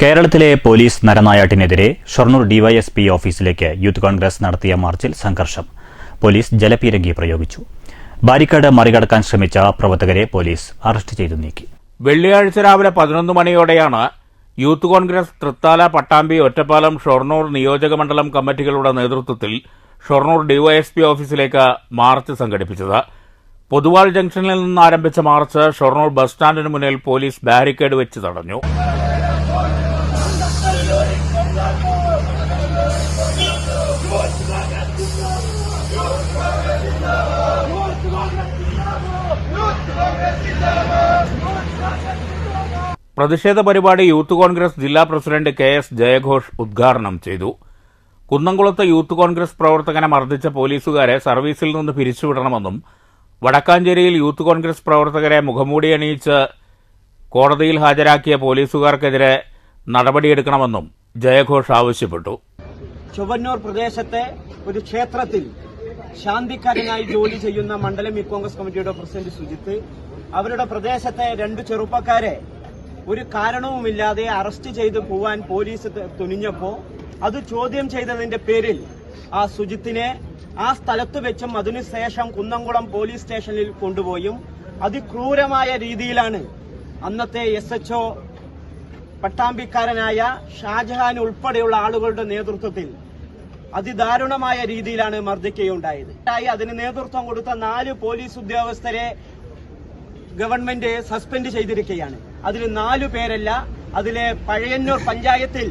കേരളത്തിലെ പോലീസ് നരനായാട്ടിനെതിരെ ഷൊർണൂർ ഡിവൈഎസ്പി ഓഫീസിലേക്ക് യൂത്ത് കോൺഗ്രസ് നടത്തിയ മാർച്ചിൽ സംഘർഷം. പോലീസ് ജലപീരങ്കി പ്രയോഗിച്ചു. ബാരിക്കേഡ് മറികടക്കാൻ ശ്രമിച്ച പ്രവർത്തകരെ പോലീസ് അറസ്റ്റ് ചെയ്തു നീക്കി. വെള്ളിയാഴ്ച രാവിലെ പതിനൊന്ന് മണിയോടെയാണ് യൂത്ത് കോൺഗ്രസ് തൃത്താല പട്ടാമ്പി ഒറ്റപ്പാലം ഷൊർണൂർ നിയോജക മണ്ഡലം കമ്മിറ്റികളുടെ നേതൃത്വത്തിൽ ഷൊർണൂർ ഡിവൈഎസ്പി ഓഫീസിലേക്ക് മാർച്ച് സംഘടിപ്പിച്ചത്. പൊതുവാൾ ജംഗ്ഷനിൽ നിന്ന് ആരംഭിച്ച മാർച്ച് ഷൊർണൂർ ബസ് സ്റ്റാൻഡിന് മുന്നിൽ പോലീസ് ബാരിക്കേഡ് വെച്ച് തടഞ്ഞു. പ്രതിഷേധ പരിപാടി യൂത്ത് കോൺഗ്രസ് ജില്ലാ പ്രസിഡന്റ് കെ എസ് ജയഘോഷ് ഉദ്ഘാടനം ചെയ്തു. കുന്നംകുളത്ത് യൂത്ത് കോൺഗ്രസ് പ്രവർത്തകനെ മർദ്ദിച്ച പോലീസുകാരെ സർവീസിൽ നിന്ന് പിരിച്ചുവിടണമെന്നും വടക്കാഞ്ചേരിയിൽ യൂത്ത് കോൺഗ്രസ് പ്രവർത്തകരെ മുഖംമൂടി അണിയിച്ച് കോടതിയിൽ ഹാജരാക്കിയ പോലീസുകാർക്കെതിരെ നടപടിയെടുക്കണമെന്നും ജയഘോഷ് ആവശ്യപ്പെട്ടു. ചുവന്നൂർ പ്രദേശത്തെ ഒരു ക്ഷേത്രത്തിൽ ശാന്തിക്കാരനായി ജോലി ചെയ്യുന്ന മണ്ഡലം യൂത്ത് കോൺഗ്രസ് കമ്മിറ്റിയുടെ പ്രസിഡന്റ് സുജിത്ത് അവരുടെ പ്രദേശത്തെ രണ്ട് ചെറുപ്പക്കാരെ ഒരു കാരണവുമില്ലാതെ അറസ്റ്റ് ചെയ്ത് പോവാൻ പോലീസ് തുനിഞ്ഞപ്പോൾ തുനിഞ്ഞപ്പോ അത് ചോദ്യം ചെയ്തതിന്റെ പേരിൽ ആ സുജിത്തിനെ ആ സ്ഥലത്ത് വെച്ചും അതിനുശേഷം കുന്നംകുളം പോലീസ് സ്റ്റേഷനിൽ കൊണ്ടുപോയും. അതിക്രൂരമായ രീതിയിലാണ് അന്നത്തെ എസ് എച്ച്ഒ പട്ടാമ്പിക്കാരനായ ഷാജഹാൻ ഉൾപ്പെടെയുള്ള ആളുകളുടെ നേതൃത്വത്തിൽ അതിദാരുണമായ രീതിയിലാണ് മർദ്ദിക്കുകയുണ്ടായത്. അതിന് നേതൃത്വം കൊടുത്ത നാല് പോലീസ് ഉദ്യോഗസ്ഥരെ ഗവൺമെന്റ് സസ്പെൻഡ് ചെയ്തിരിക്കുകയാണ്. അതിൽ നാലു പേരല്ല അതിലെ പഴയന്നൂർ പഞ്ചായത്തിൽ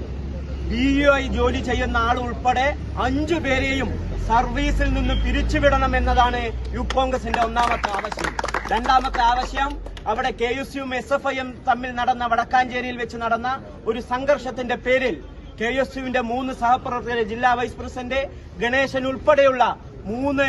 ബി ഐ ജോലി ചെയ്യുന്ന ആൾ ഉൾപ്പെടെ അഞ്ചു പേരെയും സർവീസിൽ നിന്ന് പിരിച്ചുവിടണം എന്നതാണ് യൂത്ത് കോൺഗ്രസിന്റെ ഒന്നാമത്തെ ആവശ്യം. രണ്ടാമത്തെ ആവശ്യം അവിടെ കെ എസ് യുവും എസ് എഫ് ഐയും തമ്മിൽ നടന്ന വടക്കാഞ്ചേരിയിൽ വെച്ച് നടന്ന ഒരു സംഘർഷത്തിന്റെ പേരിൽ കെ എസ് യുവിന്റെ മൂന്ന് സഹപ്രവർത്തകരെ ജില്ലാ വൈസ് പ്രസിഡന്റ് ഗണേശൻ ഉൾപ്പെടെയുള്ള മൂന്ന്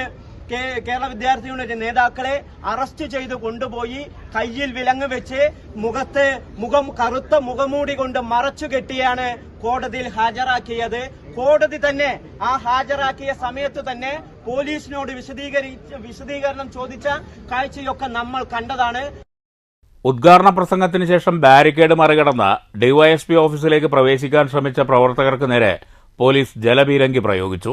കേരള വിദ്യാർത്ഥി യൂണിയൻ നേതാക്കളെ അറസ്റ്റ് ചെയ്ത് കൊണ്ടുപോയി കയ്യിൽ വിലങ്ങ് വെച്ച് മുഖത്ത് മുഖം കറുത്ത മുഖമൂടി കൊണ്ട് മറച്ചു കെട്ടിയാണ് കോടതിയിൽ ഹാജരാക്കിയത്. കോടതി തന്നെ ആ ഹാജരാക്കിയ സമയത്ത് തന്നെ പോലീസിനോട് വിശദീകരിച്ച് വിശദീകരണം ചോദിച്ച കാഴ്ചയൊക്കെ നമ്മൾ കണ്ടതാണ്. ഉദ്ഘാടന പ്രസംഗത്തിന് ശേഷം ബാരിക്കേഡ് മറികടന്ന് ഡിവൈഎസ്പി ഓഫീസിലേക്ക് പ്രവേശിക്കാൻ ശ്രമിച്ച പ്രവർത്തകർക്ക് നേരെ പോലീസ് ജലപീരങ്കി പ്രയോഗിച്ചു.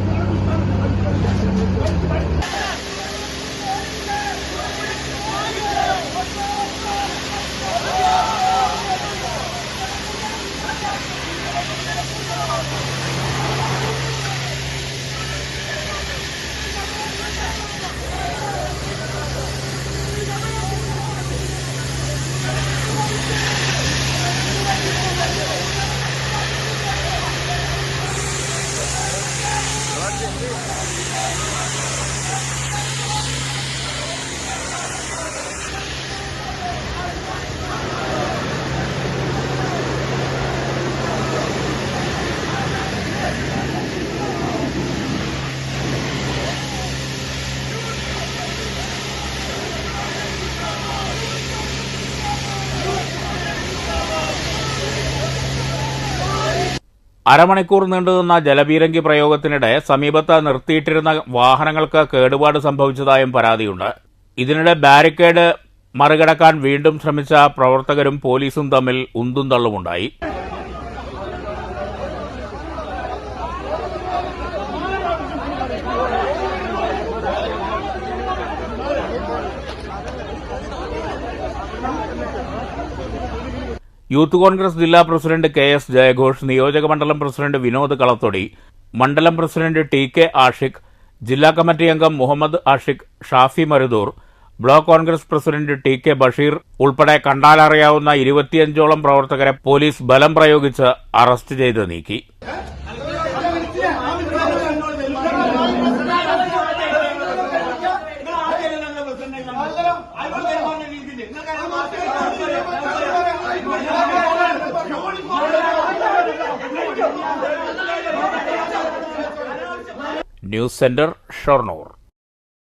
അരമണിക്കൂർ നീണ്ടുനിന്ന ജലപീരങ്കി പ്രയോഗത്തിനിടെ സമീപത്ത് നിർത്തിയിട്ടിരുന്ന വാഹനങ്ങൾക്ക് കേടുപാട് സംഭവിച്ചതായും പരാതിയുണ്ട്. ഇതിനിടെ ബാരിക്കേഡ് മറികടക്കാൻ വീണ്ടും ശ്രമിച്ച പ്രവർത്തകരും പോലീസും തമ്മിൽ ഉന്തും തള്ളുമുണ്ടായി. യൂത്ത് കോൺഗ്രസ് ജില്ലാ പ്രസിഡന്റ് കെ എസ് ജയഘോഷ് നിയോജക മണ്ഡലം പ്രസിഡന്റ് വിനോദ് കളത്തൊടി മണ്ഡലം പ്രസിഡന്റ് ടി കെ ആഷിഖ് ജില്ലാ കമ്മിറ്റി അംഗം Muhammad Ashiq Shafi Marudur block Congress president T K Basheer ഉൾപ്പെടെ കണ്ടാലറിയാവുന്ന ഇരുപത്തിയഞ്ചോളം പ്രവർത്തകരെ പോലീസ് ബലം പ്രയോഗിച്ച് അറസ്റ്റ് ചെയ്ത് നീക്കി. News centre Shoranur